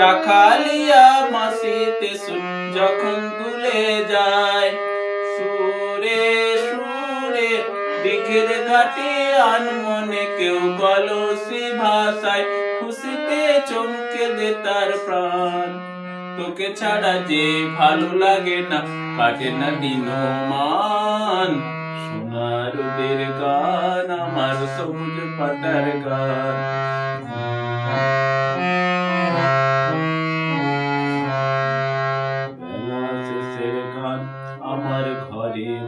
রাখালিয়া মাসিতে যখন তুলে যায়, সুরে সুরে দিঘের ঘাটে আনমনে কেউ কলসি ভাষায় খুশিতে চমকে দে তার প্রাণ। তোকে ছাড়া যে ভালো লাগে না, কাটে না দিন মান সোনারুদের গান আমার সবুজ পাতার গান।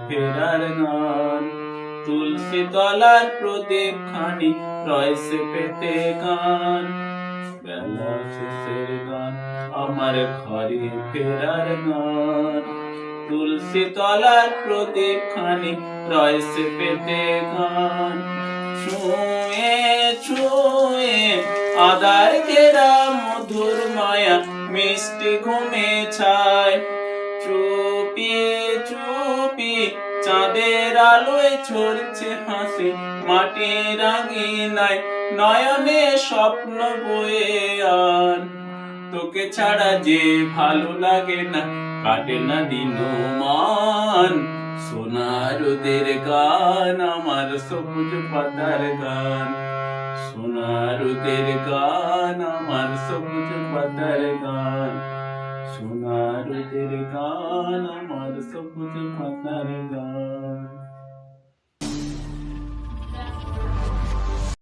ফেরার গান তুলসী তলার প্রদীপ খানি রয়েছে পেতে গান। বেলা শেষের গান, আমার ঘরে ফেরার গান তুলসী তলার প্রদীপ খানি রয়েছে পেতে গান। ছুঁয়ে ছুঁয়ে, আদার ঘেরা মধুর মায়া মিষ্টি ঘুমে ছায়। চুপি চুপি চাঁদের আলোয় ছড়ছে হাসি মাটি রাঙিনায় নয়নে স্বপ্ন বয়ে আন। তোকে ছাড়া যে ভালো লাগে না, কাটে না দিন মান সোনারুদের গান, আমার সবুজ পাতার গান। সোনারুদের গান, আমার সবুজ পাতার গান। सुना रे गान हमारे सब कुछ मतर गान